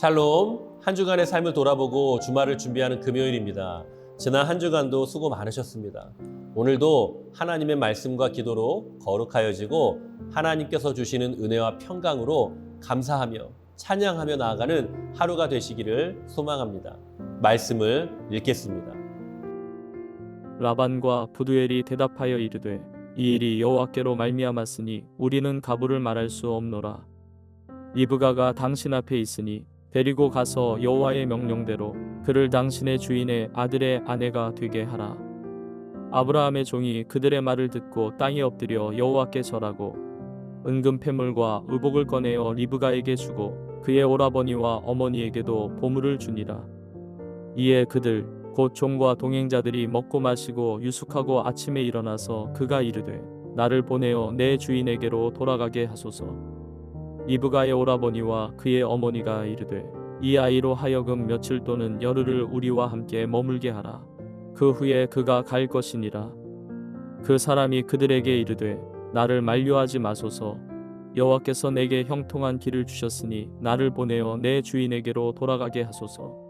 샬롬, 한 주간의 삶을 돌아보고 주말을 준비하는 금요일입니다. 지난 한 주간도 수고 많으셨습니다. 오늘도 하나님의 말씀과 기도로 거룩하여지고 하나님께서 주시는 은혜와 평강으로 감사하며 찬양하며 나아가는 하루가 되시기를 소망합니다. 말씀을 읽겠습니다. 라반과 부두엘이 대답하여 이르되 이 일이 여호와께로 말미암았으니 우리는 가부를 말할 수 없노라. 리브가가 당신 앞에 있으니 데리고 가서 여호와의 명령대로 그를 당신의 주인의 아들의 아내가 되게 하라. 아브라함의 종이 그들의 말을 듣고 땅에 엎드려 여호와께 절하고 은금 패물과 의복을 꺼내어 리브가에게 주고 그의 오라버니와 어머니에게도 보물을 주니라 이에 그들 곧 종과 동행자들이 먹고 마시고 유숙하고 아침에 일어나서 그가 이르되 나를 보내어 내 주인에게로 돌아가게 하소서. 이브가의 오라버니와 그의 어머니가 이르되 이 아이로 하여금 며칠 또는 열흘을 우리와 함께 머물게 하라. 그 후에 그가 갈 것이니라. 그 사람이 그들에게 이르되 나를 만류하지 마소서. 여호와께서 내게 형통한 길을 주셨으니 나를 보내어 내 주인에게로 돌아가게 하소서.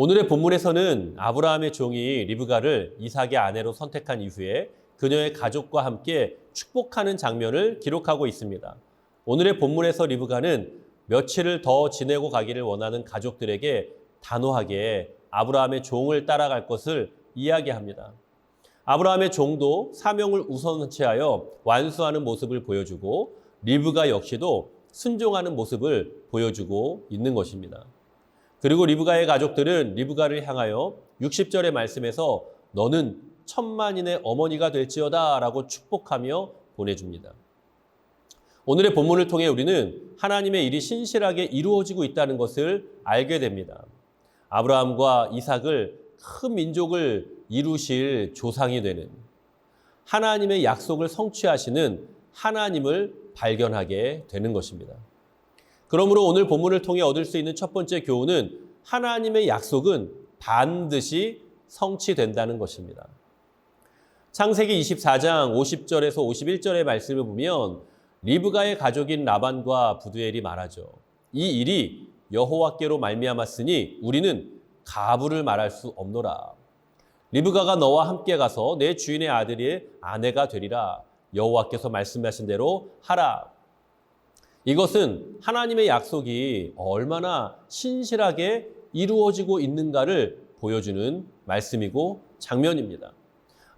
오늘의 본문에서는 아브라함의 종이 리브가를 이삭의 아내로 선택한 이후에 그녀의 가족과 함께 축복하는 장면을 기록하고 있습니다. 오늘의 본문에서 리브가는 며칠을 더 지내고 가기를 원하는 가족들에게 단호하게 아브라함의 종을 따라갈 것을 이야기합니다. 아브라함의 종도 사명을 우선체하여 완수하는 모습을 보여주고 리브가 역시도 순종하는 모습을 보여주고 있는 것입니다. 그리고 리브가의 가족들은 리브가를 향하여 60절의 말씀에서 너는 천만인의 어머니가 될지어다 라고 축복하며 보내줍니다. 오늘의 본문을 통해 우리는 하나님의 일이 신실하게 이루어지고 있다는 것을 알게 됩니다. 아브라함과 이삭을 큰 민족을 이루실 조상이 되는 하나님의 약속을 성취하시는 하나님을 발견하게 되는 것입니다. 그러므로 오늘 본문을 통해 얻을 수 있는 첫 번째 교훈은 하나님의 약속은 반드시 성취된다는 것입니다. 창세기 24장 50절에서 51절의 말씀을 보면 리브가의 가족인 라반과 부두엘이 말하죠. 이 일이 여호와께로 말미암았으니 우리는 가부를 말할 수 없노라. 리브가가 너와 함께 가서 내 주인의 아들의 아내가 되리라. 여호와께서 말씀하신 대로 하라. 이것은 하나님의 약속이 얼마나 신실하게 이루어지고 있는가를 보여주는 말씀이고 장면입니다.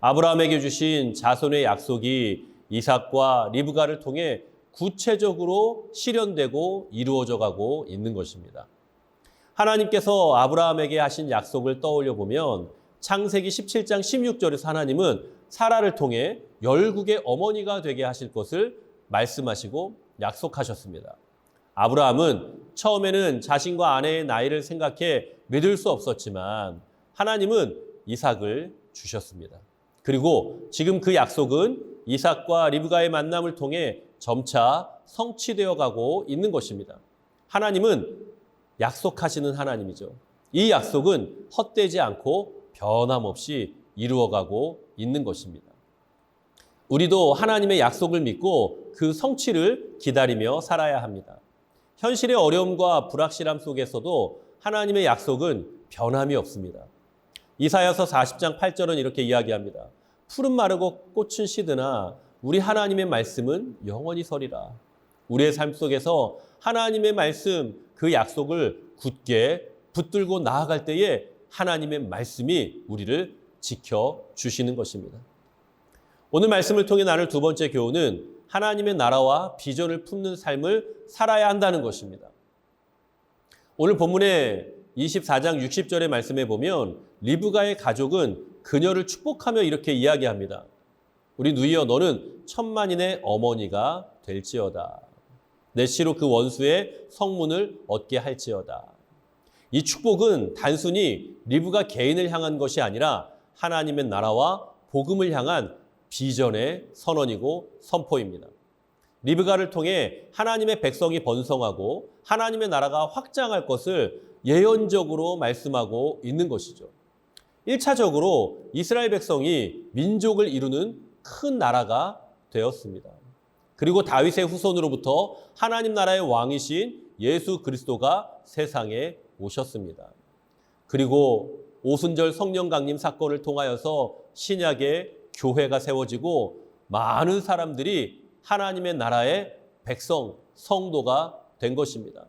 아브라함에게 주신 자손의 약속이 이삭과 리브가를 통해 구체적으로 실현되고 이루어져 가고 있는 것입니다. 하나님께서 아브라함에게 하신 약속을 떠올려 보면 창세기 17장 16절에서 하나님은 사라를 통해 열국의 어머니가 되게 하실 것을 말씀하시고 약속하셨습니다. 아브라함은 처음에는 자신과 아내의 나이를 생각해 믿을 수 없었지만 하나님은 이삭을 주셨습니다. 그리고 지금 그 약속은 이삭과 리브가의 만남을 통해 점차 성취되어 가고 있는 것입니다. 하나님은 약속하시는 하나님이죠. 이 약속은 헛되지 않고 변함없이 이루어가고 있는 것입니다. 우리도 하나님의 약속을 믿고 그 성취를 기다리며 살아야 합니다. 현실의 어려움과 불확실함 속에서도 하나님의 약속은 변함이 없습니다. 이사야서 40장 8절은 이렇게 이야기합니다. 푸른 마르고 꽃은 시드나 우리 하나님의 말씀은 영원히 서리라. 우리의 삶 속에서 하나님의 말씀, 그 약속을 굳게 붙들고 나아갈 때에 하나님의 말씀이 우리를 지켜 주시는 것입니다. 오늘 말씀을 통해 나눌 두 번째 교훈은 하나님의 나라와 비전을 품는 삶을 살아야 한다는 것입니다. 오늘 본문의 24장 60절의 말씀에 보면 리브가의 가족은 그녀를 축복하며 이렇게 이야기합니다. 우리 누이여 너는 천만인의 어머니가 될지어다. 내 씨로 그 원수의 성문을 얻게 할지어다. 이 축복은 단순히 리브가 개인을 향한 것이 아니라 하나님의 나라와 복음을 향한 비전의 선언이고 선포입니다. 리브가를 통해 하나님의 백성이 번성하고 하나님의 나라가 확장할 것을 예언적으로 말씀하고 있는 것이죠. 1차적으로 이스라엘 백성이 민족을 이루는 큰 나라가 되었습니다. 그리고 다윗의 후손으로부터 하나님 나라의 왕이신 예수 그리스도가 세상에 오셨습니다. 그리고 오순절 성령 강림 사건을 통하여서 신약의 교회가 세워지고 많은 사람들이 하나님의 나라의 백성, 성도가 된 것입니다.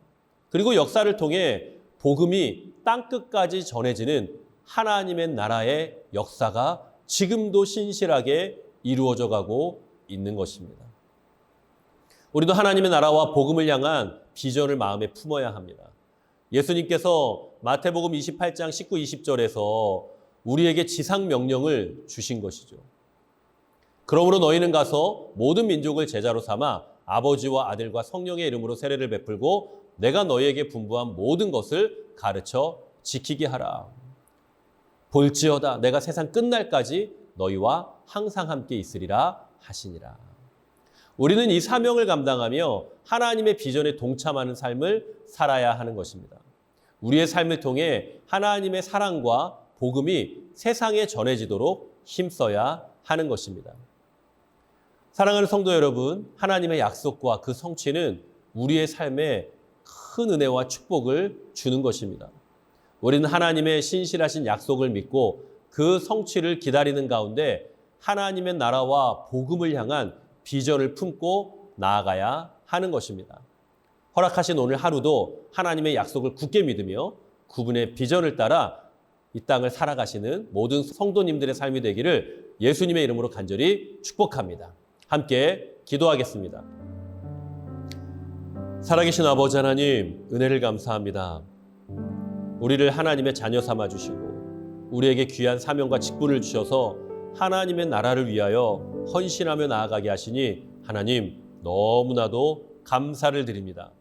그리고 역사를 통해 복음이 땅끝까지 전해지는 하나님의 나라의 역사가 지금도 신실하게 이루어져 가고 있는 것입니다. 우리도 하나님의 나라와 복음을 향한 비전을 마음에 품어야 합니다. 예수님께서 마태복음 28장 19, 20절에서 우리에게 지상 명령을 주신 것이죠. 그러므로 너희는 가서 모든 민족을 제자로 삼아 아버지와 아들과 성령의 이름으로 세례를 베풀고 내가 너희에게 분부한 모든 것을 가르쳐 지키게 하라. 볼지어다 내가 세상 끝날까지 너희와 항상 함께 있으리라 하시니라. 우리는 이 사명을 감당하며 하나님의 비전에 동참하는 삶을 살아야 하는 것입니다. 우리의 삶을 통해 하나님의 사랑과 복음이 세상에 전해지도록 힘써야 하는 것입니다. 사랑하는 성도 여러분, 하나님의 약속과 그 성취는 우리의 삶에 큰 은혜와 축복을 주는 것입니다. 우리는 하나님의 신실하신 약속을 믿고 그 성취를 기다리는 가운데 하나님의 나라와 복음을 향한 비전을 품고 나아가야 하는 것입니다. 허락하신 오늘 하루도 하나님의 약속을 굳게 믿으며 구분의 비전을 따라 이 땅을 살아가시는 모든 성도님들의 삶이 되기를 예수님의 이름으로 간절히 축복합니다. 함께 기도하겠습니다. 살아계신 아버지 하나님, 은혜를 감사합니다. 우리를 하나님의 자녀 삼아 주시고 우리에게 귀한 사명과 직분을 주셔서 하나님의 나라를 위하여 헌신하며 나아가게 하시니 하나님 너무나도 감사를 드립니다.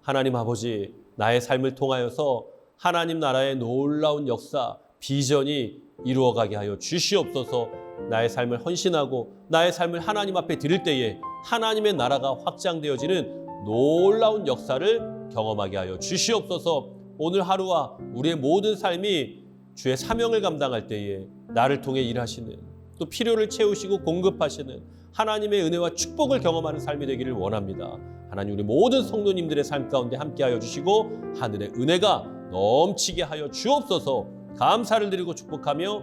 하나님 아버지 나의 삶을 통하여서 하나님 나라의 놀라운 역사 비전이 이루어가게 하여 주시옵소서. 나의 삶을 헌신하고 나의 삶을 하나님 앞에 드릴 때에 하나님의 나라가 확장되어지는 놀라운 역사를 경험하게 하여 주시옵소서. 오늘 하루와 우리의 모든 삶이 주의 사명을 감당할 때에 나를 통해 일하시는 또 필요를 채우시고 공급하시는 하나님의 은혜와 축복을 경험하는 삶이 되기를 원합니다. 하나님 우리 모든 성도님들의 삶 가운데 함께하여 주시고 하늘의 은혜가 넘치게 하여 주옵소서. 감사를 드리고 축복하며